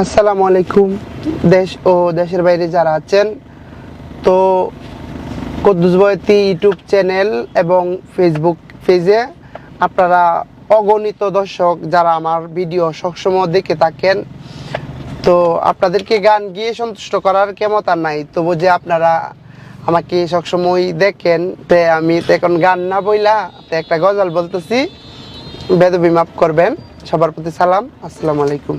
আসসালামু আলাইকুম, দেশ ও দেশের বাইরে যারা আছেন। তো কদ্দুস বয়তি ইউটিউব চ্যানেল এবং ফেসবুক পেজে আপনারা অগণিত দর্শক যারা আমার ভিডিও সবসময় দেখে থাকেন, তো আপনাদেরকে গান গিয়ে সন্তুষ্ট করার ক্ষমতা নাই। তবু যে আপনারা আমাকে সবসময় দেখেন, তে আমি তো এখন গান না বইলা তো একটা গজল বলতেছি। বেদবি মাফ করবেন, সবার প্রতি সালাম, আসসালামু আলাইকুম।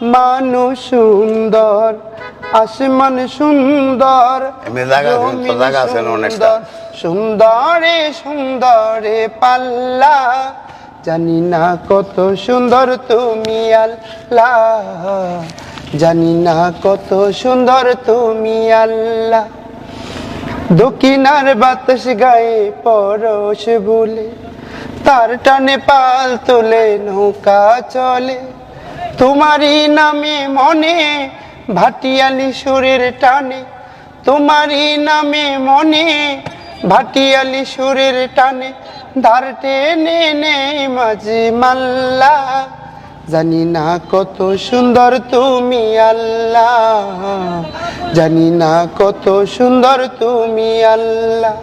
মানুষ সুন্দর আসমান সুন্দর সুন্দরে সুন্দরে পাল্লা জানি না কত সুন্দর তুমি আল্লাহ জানি না কত সুন্দর তুমি আল্লাহ। দক্ষিণার বাতাস গায়ে পরশ বলে তার টানে পাল তোলে নৌকা চলে। তোমারই নামে মনে ভাটিয়ালি সুরের টানে। তোমারই নামে মনে ভাটিয়ালি সুরের টানে। ধার টেনে নেই মাঝি মাল্লা, জানি না কত সুন্দর তুমি আল্লাহ। জানি না কত সুন্দর তুমি আল্লাহ।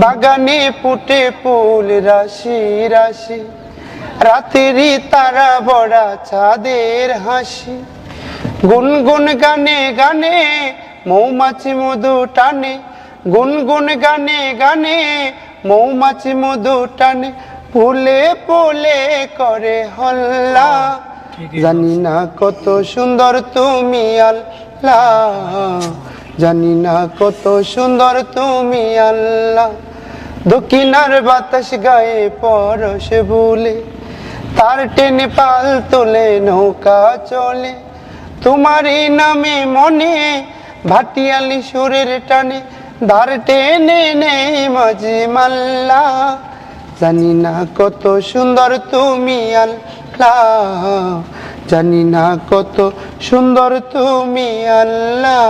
বাগানে ফুটে ফুল, রাশি রাশি। রাতেরই তারা বড়া চাঁদের হাসি। গুনগুন গানে গানে মৌমাছি মধু টানে। গুনগুন গানে গানে মৌমাছি মধু টানে। ফুলে ফুলে করে হল্লা। জানি না কত সুন্দর তুমি আল্লাহ। জানি না কত সুন্দর তুমি আল্লাহ। দক্ষিণার বাতাস গায়ে পরশ বলে তার টেনে পাল তোলে নৌকা চলে। তোমারই নামে মনে ভাটিয়ালি সুরের টানে, ধার টেনে নেই মাঝে মাল্লা। জানি না কত সুন্দর তুমি আল্লাহ জানি না কত সুন্দর তুমি আল্লাহ